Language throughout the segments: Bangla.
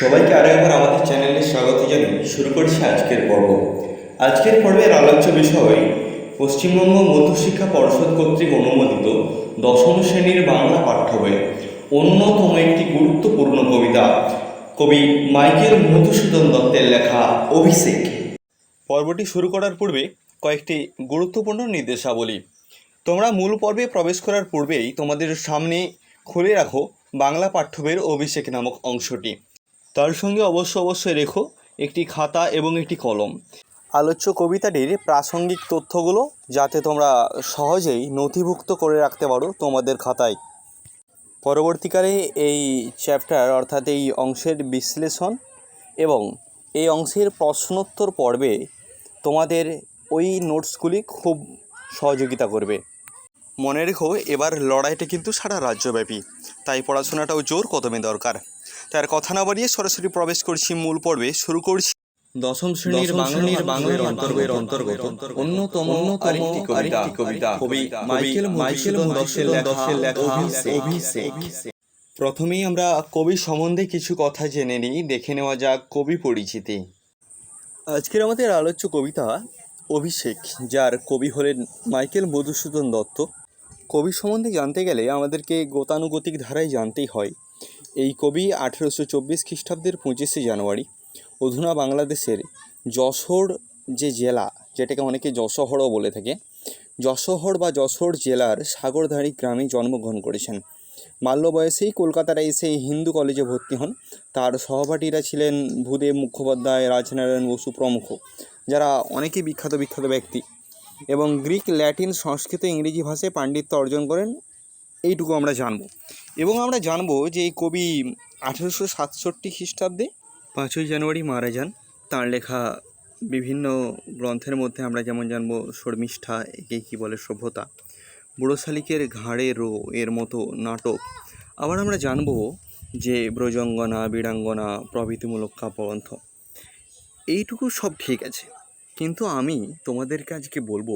সবাইকে আরও একবার আমাদের চ্যানেলে স্বাগত জানিয়ে শুরু করছি আজকের পর্ব। আজকের পর্বের আলোচ্য বিষয়, পশ্চিমবঙ্গ মধ্যশিক্ষা পর্ষদ কর্তৃক অনুমোদিত দশম শ্রেণির বাংলা পাঠ্য বইয়ের অন্যতম একটি গুরুত্বপূর্ণ কবিতা, কবি মাইকেল মধুসূদন দত্তের লেখা অভিষেক। পর্বটি শুরু করার পূর্বে কয়েকটি গুরুত্বপূর্ণ নির্দেশাবলী। তোমরা মূল পর্বে প্রবেশ করার পূর্বেই তোমাদের সামনে খুলে রাখো বাংলা পাঠ্য বইয়ের অভিষেক নামক অংশটি। তার সঙ্গে অবশ্য অবশ্যই রেখো একটি খাতা এবং একটি কলম। আলোচ্য কবিতাটির প্রাসঙ্গিক তথ্যগুলো যাতে তোমরা সহজেই নথিভুক্ত করে রাখতে পারো তোমাদের খাতায়। পরবর্তীকালে এই চ্যাপ্টার অর্থাৎ এই অংশের বিশ্লেষণ এবং এই অংশের প্রশ্নোত্তর পর্বে তোমাদের ওই নোটসগুলি খুব সহযোগিতা করবে। মনে রেখো, এবার লড়াইটা কিন্তু সারা রাজ্যব্যাপী। তাই পড়াশোনাটাও জোর কদমে দরকার। তার কথা না বাড়িয়ে সরাসরি প্রবেশ করছি মূল পর্বে। শুরু করছি দশম শ্রেণির বাংলার বাংলার অন্তর্গের অন্তর্গত। অন্যতম আরেকটি কবিতা। কবিতা। কবি মাইকেল মাইকেল দশের দশের লেখা অভিষেক। প্রথমেই আমরা কবি সম্বন্ধে কিছু কথা জেনে নিই। দেখে নেওয়া যাক কবি পরিচিতি। আজকের আমাদের আলোচ্য কবিতা অভিষেক যার কবি হলেন মাইকেল মধুসূদন দত্ত। কবি সম্বন্ধে জানতে গেলে আমাদেরকে গতানুগতিক ধারায় জানতেই হয়। এই কবি আঠেরোশো চব্বিশ খ্রিস্টাব্দের পঁচিশে জানুয়ারি, অধুনা বাংলাদেশের যশোর যে জেলা, যেটাকে অনেকে যশোহরও বলে থাকে, যশোহর বা যশোর জেলার সাগরধারী গ্রামে জন্মগ্রহণ করেছেন। বাল্য বয়সেই কলকাতার এসে হিন্দু কলেজে ভর্তি হন। তার সহপাঠীরা ছিলেন ভূদেব মুখোপাধ্যায়, রাজনারায়ণ বসু প্রমুখ, যারা অনেকেই বিখ্যাত বিখ্যাত ব্যক্তি এবং গ্রিক, ল্যাটিন, সংস্কৃত, ইংরেজি ভাষায় পাণ্ডিত্য অর্জন করেন। এইটুকু আমরা জানব। এবং আমরা জানব যে এই কবি আঠেরোশো সাতষট্টি খ্রিস্টাব্দে পাঁচই জানুয়ারি মারা যান। তার লেখা বিভিন্ন গ্রন্থের মধ্যে আমরা যেমন জানব শর্মিষ্ঠা, একে কী বলে সভ্যতা বুড়ো শালিকের ঘাড়ে রো এর মতো নাটক। আবার আমরা জানব যে ব্রজঙ্গনা, বীরাঙ্গনা, প্রভৃতিমূলক কাব্যগ্রন্থ, এইটুকু সব ঠিক আছে। কিন্তু আমি তোমাদেরকে আজকে বলব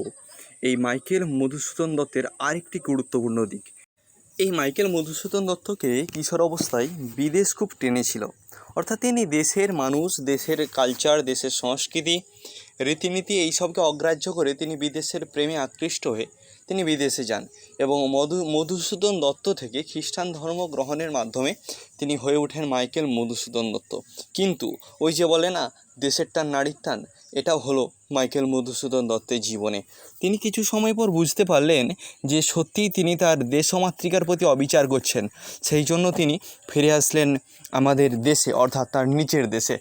এই মাইকেল মধুসূদন দত্তের আরেকটি গুরুত্বপূর্ণ দিক। এই মাইকেল মধুসূদন দত্তকে কিশোর অবস্থায় বিদেশ খুব টেনেছিল। অর্থাৎ তিনি দেশের মানুষ, দেশের কালচার দেশের সংস্কৃতি, রীতিনীতি এইসবকে অগ্রাহ্য করে তিনি বিদেশের প্রেমে আকৃষ্ট হয়ে তিনি বিদেশে যান এবং মধু, মধুসূদন দত্ত থেকে খ্রিস্টান ধর্ম গ্রহণের মাধ্যমে তিনি হয়ে ওঠেন মাইকেল মধুসূদন দত্ত। কিন্তু ওই যে বলে না দেশের টান, নারীর টান, এটাও হলো মাইকেল মধুসূদন দত্তের জীবনে। তিনি কিছু সময় পর বুঝতে পারলেন যে সত্যিই তিনি তার দেশমাতৃকার প্রতি অবিচার করছেন। সেই জন্য তিনি ফিরে আসলেন আমাদের দেশে, অর্থাৎ তার নিচের দেশে।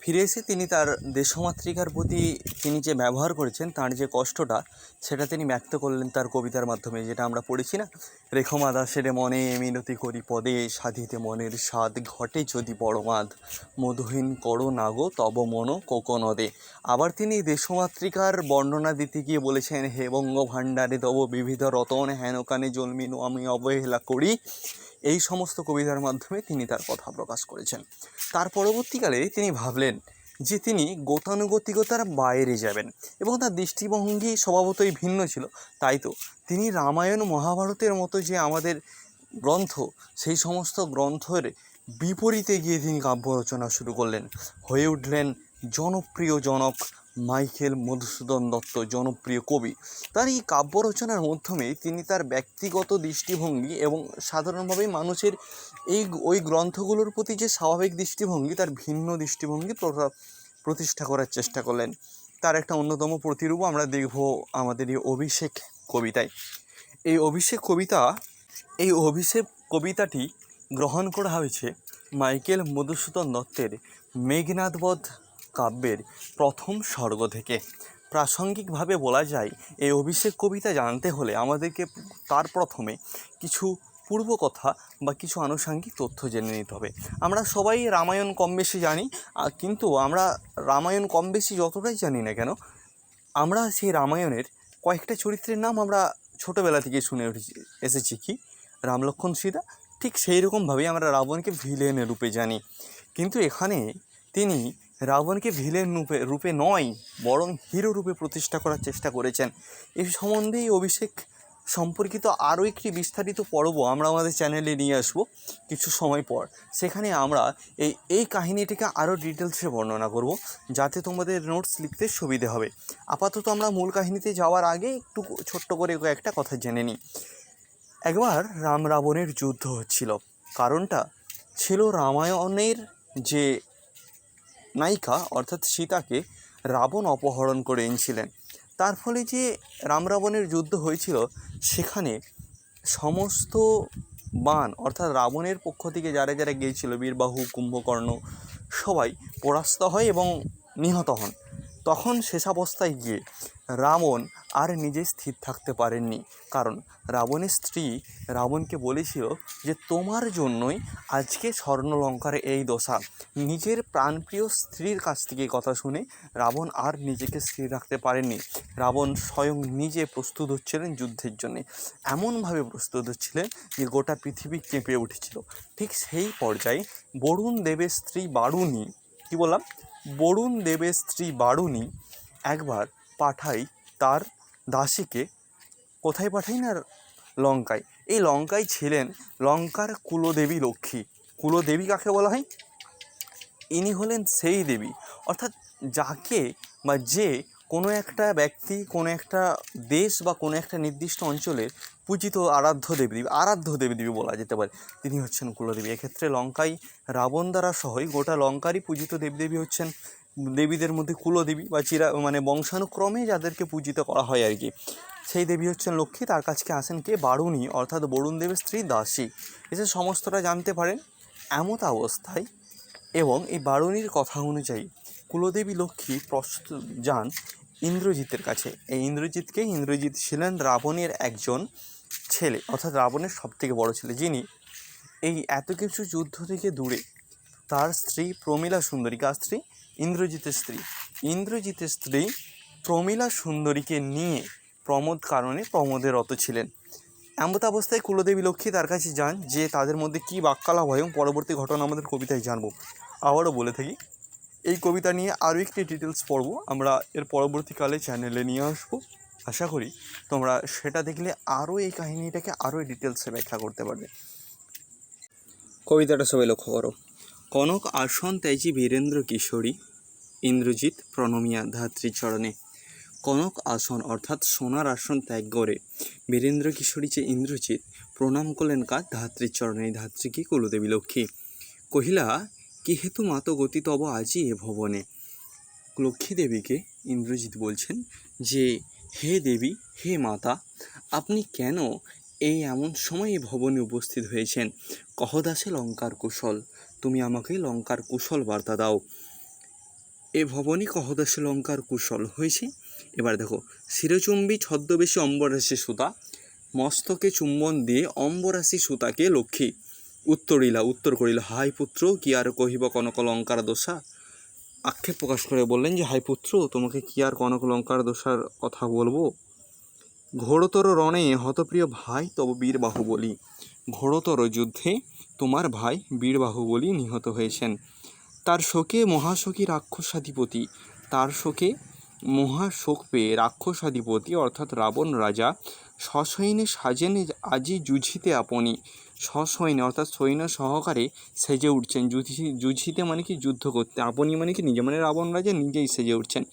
ফিরে এসে তিনি তার দেশমাতৃকার প্রতি তিনি যে ব্যবহার করেছেন, তার যে কষ্টটা, সেটা তিনি ব্যক্ত করলেন তার কবিতার মাধ্যমে, যেটা আমরা পড়েছি না? রেখমা দাসের মনে মিনতি করি পদে, সাধিতে মনের স্বাদ ঘটে যদি বড় মাদ মধুহীন করো নাগো তব মন কোকনদে। আবার তিনি দেশমাতৃকার বর্ণনা দিতে গিয়ে বলেছেন, হে বঙ্গ ভাণ্ডারে তব বিবিধ রতন হেনকানে জন্মিনু আমি অবহেলা করি। এই সমস্ত কবিতার মাধ্যমে তিনি তার কথা প্রকাশ করেছেন। তার পরবর্তীকালে তিনি ভাবলেন যে তিনি গতানুগতিকতার বাইরে যাবেন এবং তার দৃষ্টিভঙ্গি স্বভাবতই ভিন্ন ছিল। তাই তো তিনি রামায়ণ মহাভারতের মতো যে আমাদের গ্রন্থ, সেই সমস্ত গ্রন্থের বিপরীতে গিয়ে তিনি কাব্য রচনা শুরু করলেন। হয়ে উঠলেন জনপ্রিয় জনক মাইকেল মধুসূদন দত্ত, জনপ্রিয় কবি। তার এই কাব্য রচনার মাধ্যমে তিনি তার ব্যক্তিগত দৃষ্টিভঙ্গি এবং সাধারণভাবে মানুষের এই ওই গ্রন্থগুলোর প্রতি যে স্বাভাবিক দৃষ্টিভঙ্গি, তার ভিন্ন দৃষ্টিভঙ্গি প্রতিষ্ঠা করার চেষ্টা করলেন। তার একটা অন্যতম প্রতিরূপ আমরা দেখব আমাদের এই অভিষেক কবিতায়। এই অভিষেক কবিতা, এই অভিষেক কবিতাটি গ্রহণ করা হয়েছে মাইকেল মধুসূদন দত্তের মেঘনাথবধ কাব্যের প্রথম স্বর্গ থেকে। প্রাসঙ্গিকভাবে বলা যায়, এই অভিষেক কবিতা জানতে হলে আমাদেরকে তার প্রথমে কিছু পূর্ব কথা বা কিছু আনুষাঙ্গিক তথ্য জেনে নিতে হবে। আমরা সবাই রামায়ণ কম বেশি জানি কিন্তু আমরা রামায়ণ কম বেশি যতটাই জানি না কেন, আমরা সেই রামায়ণের কয়েকটা চরিত্রের নাম আমরা ছোটোবেলা থেকে শুনে উঠেছি, এসেছি কি? রাম লক্ষ্মণ সীতা, ঠিক সেই রকমভাবেই আমরা রাবণকে ভিলেনের রূপে জানি। কিন্তু এখানে তিনি রাবণকে ভিলেন রূপে রূপে নয়, বরং হিরো রূপে প্রতিষ্ঠা করার চেষ্টা করেছেন। এই সম্বন্ধেই অভিষেক সম্পর্কিত আরও একটি বিস্তারিত পর্ব আমরা আমাদের চ্যানেলে নিয়ে আসব কিছু সময় পর। সেখানে আমরা এই এই কাহিনীটিকে আরও ডিটেলসে বর্ণনা করব, যাতে তোমাদের নোটস লিখতে সুবিধে হবে। আপাতত আমরা মূল কাহিনীতে যাওয়ার আগে একটু ছোট্ট করে একটা কথা জেনে নিই। একবার রাম রাবণের যুদ্ধ হচ্ছিল। কারণটা ছিল রামায়ণের যে নায়িকা, অর্থাৎ সীতাকে রাবণ অপহরণ করে এনেছিলেন। তার ফলে যে রাম রাবণের যুদ্ধ হয়েছিল, সেখানে সমস্ত বান, অর্থাৎ রাবণের পক্ষ থেকে যারা যারা গিয়েছিল, বীরবাহু, কুম্ভকর্ণ, সবাই পরাস্ত হয় এবং নিহত হন। তখন শেষাবস্থায় গিয়ে রাবণ আর নিজে স্থির থাকতে পারেননি। কারণ রাবণের স্ত্রী রাবণকে বলেছিল যে, তোমার জন্যই আজকে স্বর্ণলঙ্কার এই দশা। নিজের প্রাণপ্রিয় স্ত্রীর কাছ থেকে কথা শুনে রাবণ আর নিজেকে স্থির রাখতে পারেননি। রাবণ স্বয়ং নিজে প্রস্তুত হচ্ছিলেন যুদ্ধের জন্যে। এমনভাবে প্রস্তুত হচ্ছিলেন যে, গোটা পৃথিবী কেঁপে উঠেছিল। ঠিক সেই পর্যায়ে বরুণ দেবের স্ত্রী বারুণী, কী বললাম? বরুণ দেবের স্ত্রী বারুণী একবার পাঠাই তার দাসীকে। কোথায় পাঠাই না লঙ্কায়? এই লঙ্কায় ছিলেন লঙ্কার কুলদেবী লক্ষ্মী। কুলদেবী কাকে বলা হয়? ইনি হলেন সেই দেবী। অর্থাৎ যাকে বা যে কোনো একটা ব্যক্তি, কোনো একটা দেশ বা কোনো একটা নির্দিষ্ট অঞ্চলের পূজিত আরাধ্য দেবী আরাধ্য দেবী বলা যেতে পারে। তিনি হচ্ছেন কুলদেবী। এক্ষেত্রে লঙ্কায় রাবণ দ্বারা সহই গোটা লঙ্কারই পূজিত দেবদেবী হচ্ছেন। দেবীদের মধ্যে কুলদেবী বা চিরা মানে বংশানুক্রমে যাদেরকে পূজিত করা হয় আর কি। সেই দেবী হচ্ছেন লক্ষ্মী, তার কাছকে আসেন কে? বারুণী, অর্থাৎ বরুণ দেবের স্ত্রী দাসী। এসে সমস্তটা জানতে পারেন এমত অবস্থায় এবং এই বারুণীর কথা অনুযায়ী কুলদেবী লক্ষ্মী প্রস্তুত যান ইন্দ্রজিতের কাছে। এই ইন্দ্রজিৎকে ইন্দ্রজিৎ ছিলেন রাবণের একজন ছেলে, অর্থাৎ রাবণের সবথেকে বড় ছেলে, যিনি এই এত কিছু যুদ্ধ থেকে দূরে তার স্ত্রী প্রমীলা সুন্দরী। কার স্ত্রী? ইন্দ্রজিতের স্ত্রী। ইন্দ্রজিতের স্ত্রী প্রমীলা সুন্দরীকে নিয়ে প্রমোদ কারণে প্রমোদের রত ছিলেন। এমত অবস্থায় কুলদেবী লক্ষ্মী তার কাছে যান যে তাদের মধ্যে কী বাক্যালাপ হয় এবং পরবর্তী ঘটনা আমাদের কবিতায় জানব। আবারও বলে থাকি, এই কবিতা নিয়ে আরও একটি ডিটেলস পড়ব। আমরা এর পরবর্তীকালে চ্যানেলে নিয়ে আসব। আশা করি তোমরা সেটা দেখলে আরও এই কাহিনীটাকে আরও ডিটেলসে ব্যাখ্যা করতে পারবে। কবিতাটা সবাই লক্ষ্য করো। কনক আসন ত্যাজি বীরেন্দ্র কিশোরী ইন্দ্রজিৎ প্রণমিয়া ধাত্রীচরণে কনক আসন অর্থাৎ সোনার আসন ত্যাগ করে। বীরেন্দ্র কিশোরী যে ইন্দ্রজিৎ, প্রণাম করলেন কার? ধাত্রীর চরণে। এই ধাত্রী কি? কুলদেবী লক্ষ্মী। কহিলা, কি হেতু মাত গতি তব আজই এ ভবনে? লক্ষ্মী দেবীকে ইন্দ্রজিৎ বলছেন যে, হে দেবী, হে মাতা, আপনি কেন এই এমন সময় এই ভবনে উপস্থিত হয়েছেন? কহদাসে লঙ্কার কুশল। তুমি আমাকে লঙ্কার কুশল বার্তা দাও। এ ভবনে কহদাসে লঙ্কার কুশল হয়েছে। এবার দেখো, শিরচুম্বী ছদ্মবেশী অম্বরাশি সুতা, মস্তকে চুম্বন দিয়ে অম্বরাশি সুতাকে লক্ষ্মী উত্তরিলা, উত্তর করিল, হাই পুত্র, কি আর কহিব কনক লঙ্কার দোষা? আক্ষেপ প্রকাশ করে বললেন যে, হাই পুত্র, তোমাকে কি আর কনক লঙ্কার দোষার কথা বলব? ঘোরতর রণে হতপ্রিয় ভাই, তব বীর বাহুবলী। ঘোরতর যুদ্ধে তোমার ভাই বীর বাহুবলী নিহত হয়েছেন। তার শোকে মহাশোকী রাক্ষসাধিপতি, তার শোকে মহাশোক পেয়ে রাক্ষসাধিপতি অর্থাৎ রাবণ রাজা সসৈন্যে সাজেনে আজি যুঝিতে আপনি সসৈন্যে অর্থাৎ সৈন্য সহকারে সেজে উঠছেন। যুঝি, যুঝিতে মানে কি যুদ্ধ করতে, আপনি মানে কি নিজে মানে রাবণ রাজা নিজেই সেজে উঠছেন।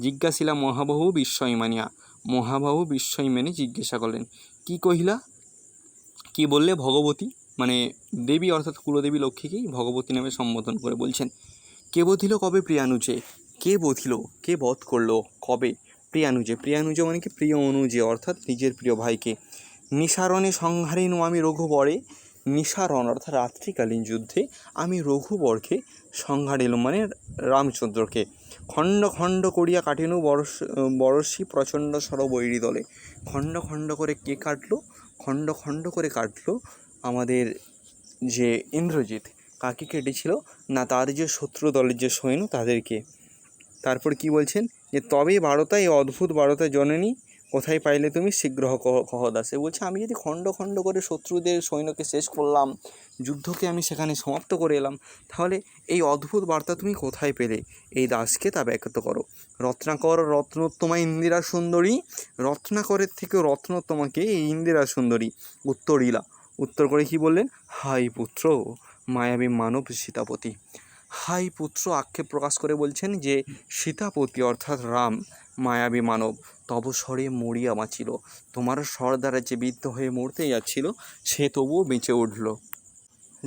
জিজ্ঞাসিলা মহাবাহু বিস্ময় মানিয়া, মহাবাহু বিস্ময় মেনে জিজ্ঞাসা করলেন, কি কহিলা? কি বললে ভগবতী? মানে দেবী অর্থাৎ কুলদেবী লক্ষ্মীকেই ভগবতী নামে সম্বোধন করে বলছেন, কে বধিল কবে প্রিয়ানুজে? কে বধিল? কে বধ করল? কবে? প্রিয়ানুজে প্রিয়ানুজে মানে কি? প্রিয় অনুজে, অর্থাৎ নিজের প্রিয় ভাইকে। নিসারণে সংহারিনু আমি রঘুবরে। নিসারণ অর্থাৎ রাত্রিকালীন যুদ্ধে আমি রঘুবরকে সংহারিলাম মানে রামচন্দ্রকে। খণ্ড খণ্ড করিয়া কাটিনু বরস বরশি প্রচণ্ড সরবৈরী দলে। খণ্ড খণ্ড করে কে কাটলো? খণ্ড খণ্ড করে কাটলো আমাদের যে ইন্দ্রজিৎ, কাকে কেটেছিল? না তার যে শত্রু দলের যে সৈন্য, তাদেরকে। তারপর কি বলছেন? যে তবে বারতা এই অদ্ভুত বারতা জননী, কোথায় পাইলে তুমি? শীঘ্র কহ- দাসে। বলছে, আমি যদি খণ্ড খণ্ড করে শত্রুদের সৈন্যকে শেষ করলাম, যুদ্ধকে আমি সেখানে সমাপ্ত করে এলাম, তাহলে এই অদ্ভুত বার্তা তুমি কোথায় পেলে? এই দাসকে তা ব্যক্ত করো। রত্নাকর রত্নোত্তমা ইন্দিরা সুন্দরী, রত্নাকরের থেকে রত্নোত্তমাকে এই ইন্দিরা সুন্দরী উত্তরিলা উত্তর করে কি বললেন? হাই পুত্র, মায়াবী মানব সীতাপতি। হাই পুত্র, আক্ষেপ প্রকাশ করে বলছেন যে, সীতাপতি অর্থাৎ রাম, মায়াবী মানব তব স্বরে মরিয়া বাঁচিল। তোমার স্বর দ্বারা যে বিদ্ধ হয়ে মরতে যাচ্ছিল, সে তবুও বেঁচে উঠল।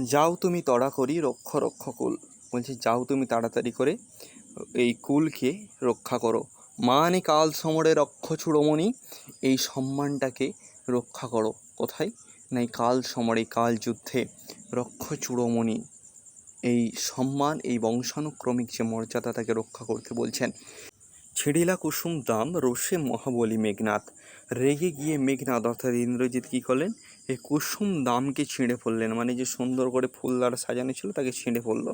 যাও তুমি তড়া করি রক্ষ রক্ষ কুল। বলছি, যাও তুমি তাড়াতাড়ি করে এই কুলকে রক্ষা করো। মানে কাল সমরে রক্ষ চূড়মণি এই সম্মানটাকে রক্ষা করো। কোথায়? না এই কাল সমরে কাল যুদ্ধে রক্ষ চূড়মণি। এই সম্মান, এই বংশানুক্রমিক যে মর্যাদা তাকে রক্ষা করতে বলছেন। ছিড়িলা কুসুম দাম রোষে মহাবলী মেঘনাথ। রেগে গিয়ে মেঘনাথ অর্থাৎ ইন্দ্রজিৎ কী করলেন? এই কুসুম দামকে ছিঁড়ে ফেললেন। মানে যে সুন্দর করে ফুল দ্বারা সাজানো ছিল তাকে ছিঁড়ে ফেলল।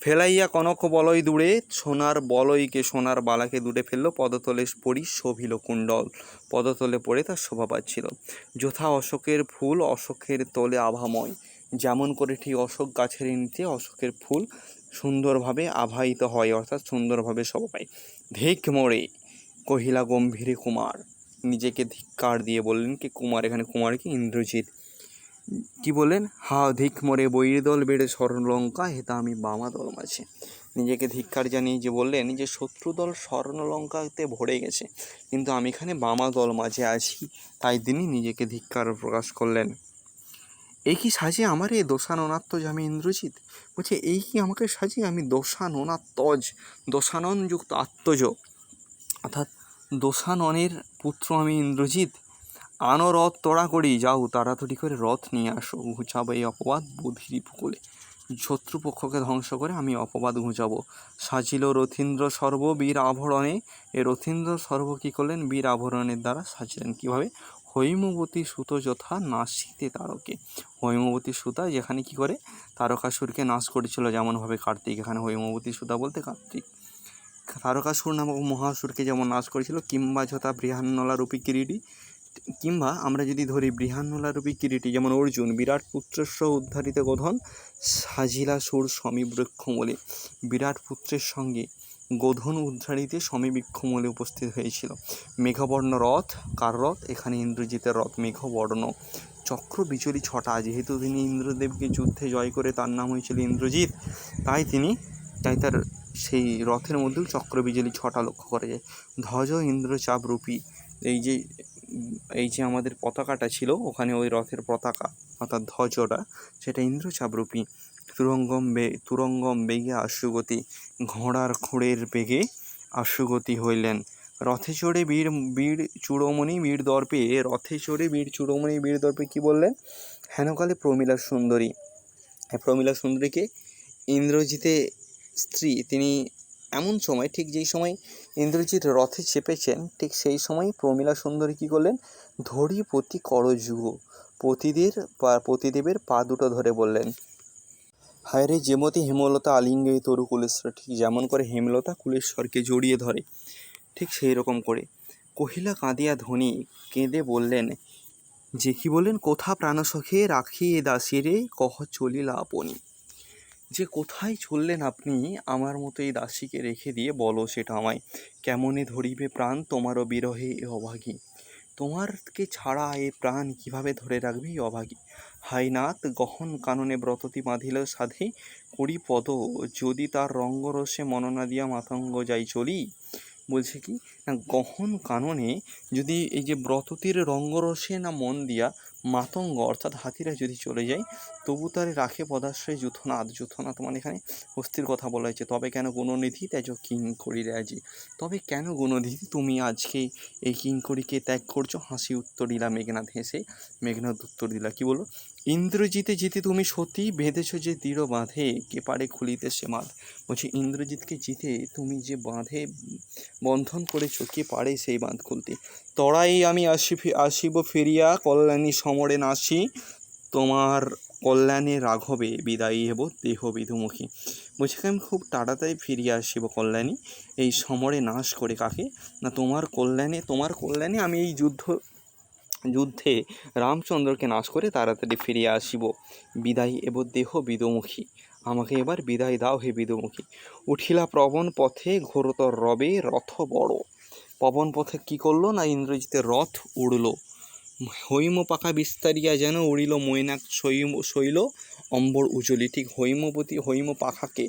ফেলাইয়া কনক বলয় দূরে, সোনার বলয়কে সোনার বালাকে দূরে ফেলল, পদতলে পড়ি শোভিল কুণ্ডল। পদতলে পড়ে তার শোভা পাচ্ছিল। যথা অশোকের ফুল, অশোকের তলে আভাময়। যেমন করে ঠিক অশোক গাছের নিচে অশোকের ফুল সুন্দরভাবে আভায়িত হয়, অর্থাৎ সুন্দরভাবে শোভা পায়। ধিক মোড়ে কহিলা গম্ভীরে কুমার। নিজেকে ধিক্কার দিয়ে বললেন, কি কুমার? এখানে কুমার কি? ইন্দ্রজিৎ। কি বললেন? হা, ধিক মোরে বৈর দল বেড়ে স্বর্ণলঙ্কা, হেতা আমি বামা দল মাঝে। নিজেকে ধিক্কার জানিয়ে যে বললেন যে শত্রু দল স্বর্ণলঙ্কাতে ভরে গেছে, কিন্তু আমি এখানে বামা দল মাঝে আছি। তাই তিনি নিজেকে ধিক্কার প্রকাশ করলেন। এই কি সাজে আমার এ দোষাননাত্মজ আমি ইন্দ্রজিৎ? বলছে, এই কি আমাকে সাজিয়ে আমি দোষাননাত্মজ দোষাননযুক্ত আত্মজ? অর্থাৎ দোষাননের পুত্র আমি ইন্দ্রজিৎ। আনো রথ তোড়া করি, যাও তাড়াতাড়ি করে রথ নিয়ে আসো। ঘুচাবো এই অপবাদ বুধির উপকূলে শত্রুপক্ষকে ধ্বংস করে আমি অপবাদ ঘুচাবো। সাজিল রথীন্দ্র সর্ব বীর আভরণে। এ রথীন্দ্র সর্ব কী করলেন? বীর আভরণের দ্বারা সাজলেন কীভাবে? হৈমবতী সুত যথা নাসিতে তারকে। হৈমবতী সুতা যেখানে কি করে? তারকাসুরকে নাশ করেছিল যেমনভাবে কার্তিক। এখানে হৈমবতী সুতা বলতে কার্তিক। তারকাসুর নামক মহাসুরকে যেমন নাশ করেছিল কিংবা যথা বৃহান্নলা রূপী কিরিটি কিংবা আমরা যদি ধরি বৃহান্নলা রূপী কিরিটি, যেমন অর্জুন, বিরাট পুত্রস্ব উদ্ধারিত গোধন সাজিলা সুর সমীবৃক্ষমূলে। বিরাট পুত্রের সঙ্গে গোধন উদ্ধারিতে সমীবৃক্ষমূলে উপস্থিত হয়েছিল। মেঘবর্ণ রথ, কার রথ? এখানে ইন্দ্রজিতের রথ মেঘবর্ণ। চক্র বিচলি ছটা, যেহেতু তিনি ইন্দ্রদেবকে যুদ্ধে জয় করে তার নাম হয়েছিল ইন্দ্রজিৎ, তাই তিনি তাই তার সেই রথের মধ্যেও চক্র বিজলি ছটা লক্ষ্য করা যায়। ধ্বজ, ইন্দ্রচাপ রূপী এই যে এই যে আমাদের পতাকাটা ছিল, ওখানে ওই রথের পতাকা অর্থাৎ ধ্বজটা, সেটা ইন্দ্রচাপ রূপী। তুরঙ্গম বে, তুরঙ্গম বেগে আশুগতি, ঘোড়ার খুঁড়ের বেগে আশুগতি হইলেন। রথে চড়ে বীর বীর চূড়মণি, বীর দর্পে, রথে চড়ে বীর চূড়মণি, বীর দর্পে কি বললেন? হেনকালে প্রমীলা সুন্দরী। প্রমীলা সুন্দরীকে ইন্দ্রজিতে স্ত্রী, তিনি এমন সময়, ঠিক যেই সময় ইন্দ্রজিৎ রথে চেপেছেন, ঠিক সেই সময় প্রমীলা সুন্দরী কী করলেন? ধরি পতি করযুগ, পতিদের পতিদেবের পা দুটো ধরে বললেন। হায় রে যেমতি হেমলতা আলিঙ্গে তরু কুলেশ্বর, ঠিক যেমন করে হেমলতা কুলেশ্বরকে জড়িয়ে ধরে, ঠিক সেই রকম করে। কহিলা কাঁদিয়া ধনী কেঁদে বললেন, যে কি বললেন কোথা প্রাণসখে রাখি দাসিরে, কহ চলিলা আপনি? যে কোথায় চললেন আপনি, আমার মতো এই দাসীকে রেখে দিয়ে বলো সেটা আমায়। কেমনে ধরিবে প্রাণ তোমারও বিরহে এ অভাগী? তোমারকে ছাড়া এ প্রাণ কীভাবে ধরে রাখবে এই অভাগী? হাইনাথ গহন কাননে ব্রততি বাঁধিল সাধে, করি পদ, যদি তার রঙ্গরসে মননা দিয়া মাতঙ্গ যাই চলি। বলছে কি, না গহন কাননে যদি এই যে ব্রততির রঙ্গরসে না মন দিয়া মাতঙ্গ অর্থাৎ হাতিরা যদি চলে যায়, তবু তার রাখে পদাশ্রয় যুথনাথ। যুথনাথ মানে এখানে হস্তির কথা বলা হয়েছে। তবে কেন গুণনিধি তেজ কিং করি আজি তবে কেন গুণনিধি তুমি আজকে এই কিঙ্করিকে ত্যাগ করছ? হাসি উত্তর দিলা মেঘনাথ হেসে। মেঘনাথ উত্তর দিলা, কি বলো ইন্দ্রজিতে জিতে তুমি সতী বেঁধেছ যে দৃঢ় বাঁধে কে পারে খুলিতে সে মাধ বলছি, ইন্দ্রজিৎকে জিতে তুমি যে বাঁধে, বন্ধন করেছ কে পারে সেই বাঁধ খুলতে। তরাই আমি আসি আসিব ফিরিয়া, কল্যাণী সমরে নাসি। তোমার কল্যাণে রাঘবে, বিদায়ী হেব দেহ বিধুমুখী। বলছে আমি খুব তাড়াতাড়ি ফিরিয়ে আসিব কল্যাণী? এই সমরে নাশ করে কাকে? না তোমার কল্যাণে তোমার কল্যাণে আমি এই যুদ্ধ যুদ্ধে রামচন্দ্রকে নাশ করে তাড়াতাড়ি ফিরিয়ে আসিব। বিদায়ী এব দেহ বিদমুখী। আমাকে এবার বিদায় দাও হে বিদমুখী। উঠিলা প্রবণ পথে ঘোরতর রবে রথ বড়। পবন পথে কি করল না ইন্দ্রজিতের রথ উড়লো। হৈম পাখা বিস্তারিয়া যেন উড়িল, মৈনাক শৈল অম্বর উজলি ঠিক হৈমবতী হৈম পাখাকে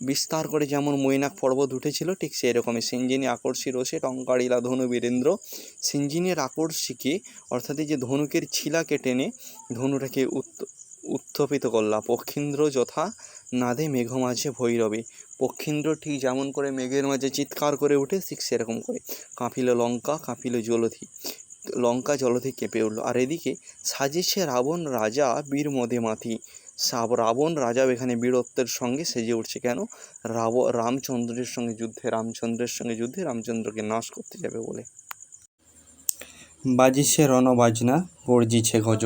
বিস্তার করে যেমন মৈনাক পর্বত উঠেছিল, ঠিক সেই রকমই সিঞ্জিনী আকর্ষী রসে টঙ্কারিলা ধনু বীরেন্দ্র। সিঞ্জিনের আকর্ষিকে অর্থাৎ যে ধনুকের ছিলাকে টেনে ধনুটাকে উত্থপিত করলা। পক্ষীন্দ্র যথা নাদে মেঘ মাঝে ভৈরবে। পক্ষীন্দ্র ঠিক যেমন করে মেঘের মাঝে চিৎকার করে ওঠে ঠিক সেরকম করে। কাঁপিল লঙ্কা, কাঁপিল জলধি। লঙ্কা জলধি কেঁপে উঠল। আর এদিকে সাজেছে রাবণ রাজা বীর মদে মাতি। সাব রাবণ রাজাও এখানে বীরত্বের সঙ্গে সেজে উঠছে কেন? রাব, রামচন্দ্রের সঙ্গে যুদ্ধে, রামচন্দ্রের সঙ্গে যুদ্ধে রামচন্দ্রকে নাশ করতে যাবে বলে। বাজিছে রণবাজনা, গর্জিছে গজ।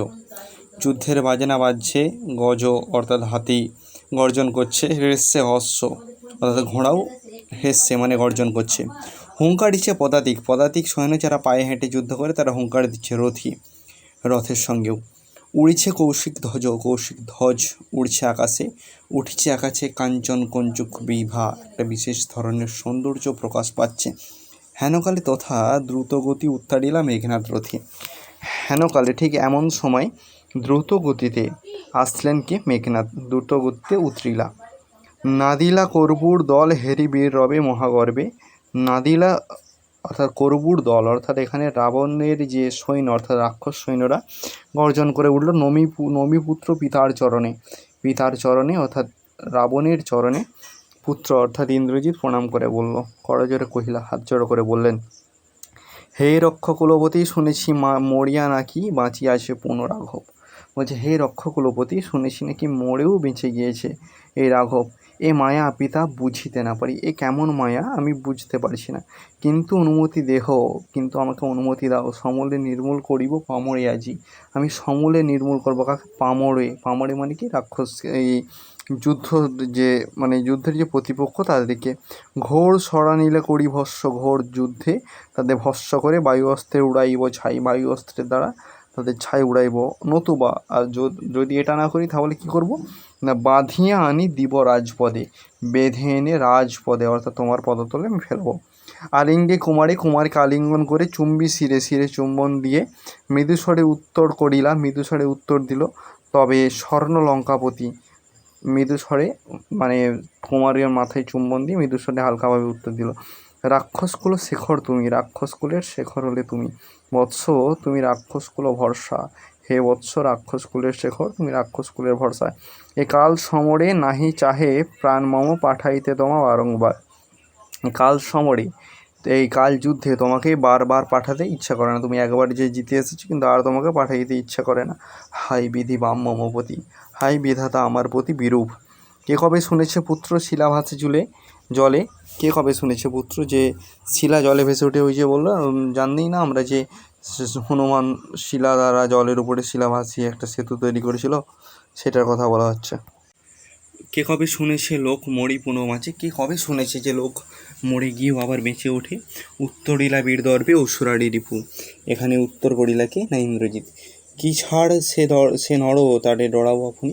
যুদ্ধের বাজনা বাজছে গজ, অর্থাৎ হাতি গর্জন করছে, হেসছে অশ্ব অর্থাৎ ঘোড়াও হেসছে মানে গর্জন করছে। হুঙ্কার দিচ্ছে পদাতিক। পদাতিক সৈন্য যারা পায়ে হেঁটে যুদ্ধ করে, তারা হুঙ্কার দিচ্ছে রথি, রথের সঙ্গেও। উড়ছে কৌশিক ধ্বজ কৌশিক ধ্বজ উড়ছে আকাশে, উঠছে আকাশে কাঞ্চন কঞ্চুক বিভা। একটা বিশেষ ধরনের সৌন্দর্য প্রকাশ পাচ্ছে। হেনকালে তথা দ্রুতগতি উত্তাড়িলা মেঘনাথ রথে। হেনকালে ঠিক এমন সময় দ্রুত গতিতে আসলেন কি মেঘনাথ? দ্রুত গতিতে উতরিলা। নাদিলা করবুর দল হেরি বীর রবে মহাগর্বে। নাদিলা অর্থাৎ করবুর দল, অর্থাৎ এখানে রাবণের যে সৈন্য, অর্থাৎ রাক্ষস সৈন্যরা গর্জন করে উঠল, নমি নমিপুত্র পিতার চরণে। পিতার চরণে, অর্থাৎ রাবণের চরণে পুত্র, অর্থাৎ ইন্দ্রজিৎ প্রণাম করে বলল। করজোরে কহিলা, হাত জড়ো করে বললেন, হে রক্ষ কুলবতী শুনেছি মা, মরিয়া নাকি বাঁচিয়াছে পুনরাঘব। বলছে, হে রক্ষ কুলপতি শুনেছি নাকি মরেও বেঁচে গিয়েছে এই রাঘব। এ মায়া পিতা বুঝিতে না পারি। এ কেমন মায়া আমি বুঝতে পারছি না। কিন্তু অনুমতি দেহ, কিন্তু আমাকে অনুমতি দাও। সমূলে নির্মূল করিব পামরে আজি। আমি সমূলে নির্মূল করব কাকে? পামরে। পামরে মানে কি? রাক্ষস। এই যুদ্ধ যে মানে যুদ্ধের যে প্রতিপক্ষ তাদেরকে। ঘোর সরানিলে করি ভস্য, ঘোর যুদ্ধে তাদের ভস্য করে বায়ু অস্ত্রে উড়াইব ছাই। বায়ু অস্ত্রের দ্বারা তাদের ছাই উড়াইব। নতুবা, আর যদি এটা না করি, তাহলে কি করব? না, বাঁধিয়া আনি দিব রাজপদে। বেঁধে এনে রাজপদে, অর্থাৎ তোমার পদতলে আমি ফেলব। আলিঙ্গে কুমারে কুমারকে আলিঙ্গন করে চুম্বি শিরে শিরে চুম্বন দিয়ে মৃদুস্বরে উত্তর করিলা মৃদুস্বরে উত্তর দিল, তবে স্বর্ণ লঙ্কাপতি মৃদুস্বরে মানে কুমারের মাথায় চুম্বন দিয়ে মৃদুস্বরে হালকাভাবে উত্তর দিল। রাক্ষসকুল শেখর তুমি, রাক্ষসকুলের শেখর হলে তুমি। বৎস, তুমি রাক্ষসকুল ভরসা। হে বৎস, রাক্ষসকুলের শেখর, তুমি রাক্ষসকুলের ভরসা। এ কাল সমরে নাহি চাহে প্রাণ মম পাঠাইতে তোমা বারংবার। কাল সমরে, এই কাল যুদ্ধে তোমাকে বারবার পাঠাতে ইচ্ছা করে না। তুমি একবার যে জিতে এসেছ কিন্তু আর তোমাকে পাঠাইতে ইচ্ছা করে না। হাই বিধি বাম মমপতি, হাই বিধাতা আমার প্রতি বিরূপ। কে কবে শুনেছে পুত্র শিলা ভাসে জুলে জলে? কে কবে শুনেছে পুত্র যে শিলা জলে ভেসে উঠে ওই যে বলল উম, জানতেই না আমরা যে হনুমান শিলা দ্বারা জলের উপরে শিলা ভাসিয়ে একটা সেতু তৈরি করেছিল সেটার কথা বলা হচ্ছে। কে কবে শুনেছে লোক মরি পুনঃ মাঝে কে কবে শুনেছে যে লোক মরে গিয়েও আবার বেঁচে ওঠে? উত্তরিলা বীর দর্বে অসুরারি রিপু। এখানে উত্তর করিলাকে না ইন্দ্রজিৎ? কি ছাড় সে দর সে নর তারে ডরাবো আপনি?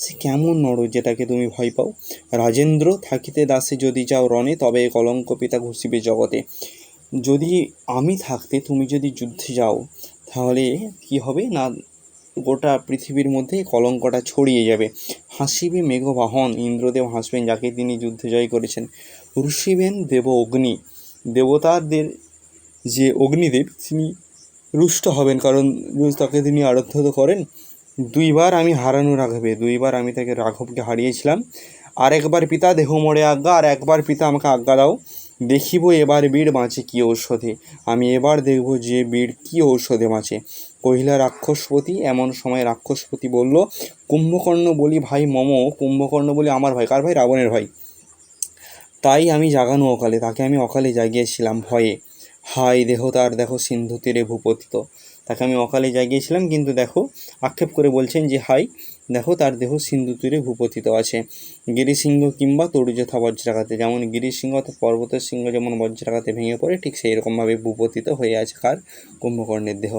সে কেমন নর যেটাকে তুমি ভয় পাও? রাজেন্দ্র থাকিতে দাসে যদি যাও রণে, তবে কলঙ্ক পিতা ঘুষিবে জগতে। যদি আমি থাকতে, তুমি যদি যুদ্ধে যাও, তাহলে কি হবে? না, গোটা পৃথিবীর মধ্যে কলঙ্কটা ছড়িয়ে যাবে। হাসিবে মেঘবাহন, ইন্দ্রদেব হাসবেন, যাকে তিনি যুদ্ধে জয় করেছেন। রুষিবেন দেব অগ্নি। দেবতাদের যে অগ্নিদেব, তিনি রুষ্ট হবেন, কারণ তাকে তিনি আরাধ্য করেন। দুইবার আমি হারানো রাঘবে, দুইবার আমি তাকে রাঘবকে হারিয়েছিলাম। আর একবার পিতা দেহ মোড়ে আজ্ঞা, আর একবার পিতা আমাকে আজ্ঞা দাও। দেখিব এবার বীর বাঁচে কী ঔষধে। আমি এবার দেখব যে বীর কী ঔষধে বাঁচে। কহিলা রাক্ষসপতি, এমন সময় রাক্ষসপতি বলল, কুম্ভকর্ণ বলি ভাই মম, কুম্ভকর্ণ বলি আমার ভাই। কার ভাই? রাবণের ভাই। তাই আমি জাগানো অকালে, তাকে আমি অকালে জাগিয়েছিলাম ভয়ে। হাই দেহ তার দেখো সিন্ধু তীরে ভূপতিত। তাকে আমি অকালে জাগিয়েছিলাম, কিন্তু দেখো, আক্ষেপ করে বলছেন যে, হাই, দেখো তার দেহ সিন্ধু তীরে ভূপতিত আছে। গিরিসিংহ কিংবা তরুযথা বজ্রাঘাতে, যেমন গিরিসিংহ অর্থাৎ পর্বতের সিংহ যেমন বজ্রাঘাতে ভেঙে পড়ে, ঠিক সেই রকমভাবে ভূপতিত হয়ে আছে কার? কুম্ভকর্ণের দেহ।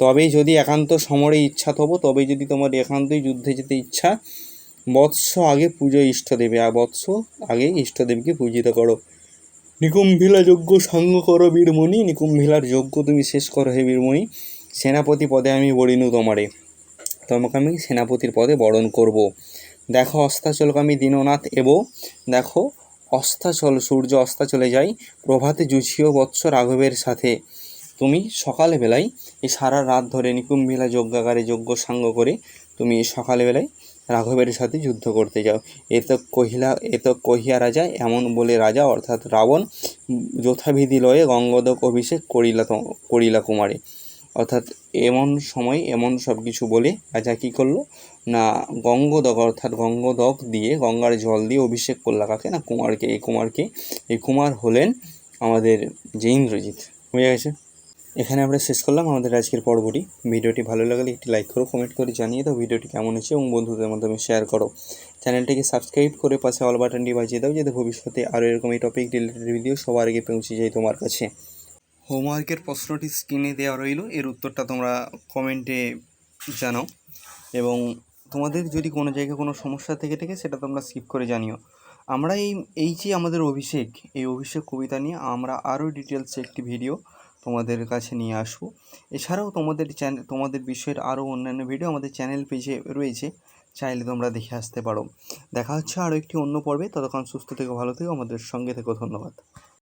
তবেই যদি একান্ত সমরে ইচ্ছা তব তবেই যদি তোমার একান্তই যুদ্ধে যেতে ইচ্ছা, বৎস আগে পুজো ইষ্টদেবে আর বৎস আগে ইষ্টদেবকে পূজিত করো। নিকুম্ভিলা যজ্ঞ সাঙ্গ করো বীরমণি, নিকুম্ভিলার যজ্ঞ তুমি শেষ করো হে বীরমণি। সেনাপতি পদে আমি বরিনু তোমারে। তোমাকে আমি সেনাপতির পদে বরণ করব। দেখো অস্তাচলকামী দীননাথ এব, দেখো অস্তাচল, সূর্য অস্তা চলে যায় প্রভাতে জুঝিও বৎস রাঘবের সাথে। তুমি সকালবেলায় এই সারা রাত ধরে নিকুম্ভিলা যজ্ঞাগারে যজ্ঞ সাঙ্গ করে তুমি সকালবেলায় রাঘবের সাথে যুদ্ধ করতে যাও। এ তো কহিলা এত কহিয়া রাজা, এমন বলে রাজা, অর্থাৎ রাবণ, যথাবিধি লয়ে গঙ্গদক অভিষেক করিলা করিলা কুমারে। অর্থাৎ এমন সময় এমন সব কিছু বলে রাজা কী করল? না, গঙ্গদক, অর্থাৎ গঙ্গদক দিয়ে গঙ্গার জল দিয়ে অভিষেক করলা কাকে? না, কুমারকে। এই কুমারকে, এই কুমার হলেন আমাদের যে ইন্দ্রজিৎ। বুঝে গেছে। এখানে আমরা শেষ করলাম আমাদের আজকের পর্বটি। ভিডিওটি ভালো লাগলে একটি লাইক করো কমেন্ট করে জানিয়ে দাও ভিডিওটি কেমন হয়েছে এবং বন্ধুদের মাধ্যমে শেয়ার করো। চ্যানেলটিকে সাবস্ক্রাইব করে পাশে অল বাটনটি বাজিয়ে দাও যাতে ভবিষ্যতে আরও এরকম এই টপিক রিলেটেড ভিডিও সবার আগে পৌঁছে যায় তোমার কাছে। হোমওয়ার্কের প্রশ্নটি স্ক্রিনে দেওয়া রইল। এর উত্তরটা তোমরা কমেন্টে জানাও এবং তোমাদের যদি কোনো জায়গায় কোনো সমস্যা থেকে থাকে সেটা তোমরা স্কিপ করে জানিও। আমরা এই এই যে আমাদের অভিষেক, এই অভিষেক কবিতা নিয়ে আমরা আরও ডিটেলসে একটি ভিডিও তোমাদের কাছে নিয়ে আসব। এছাড়াও তোমাদের চ্যানেল তোমাদের বিষয়ের আরও অন্যান্য ভিডিও আমাদের চ্যানেল পেজে রয়েছে, চাইলে তোমরা দেখে আসতে পারো। দেখা হচ্ছে আরও একটি অন্য পর্বে। ততক্ষণ সুস্থ থেকে, ভালো থেকো। আমাদের সঙ্গে থেকো। ধন্যবাদ।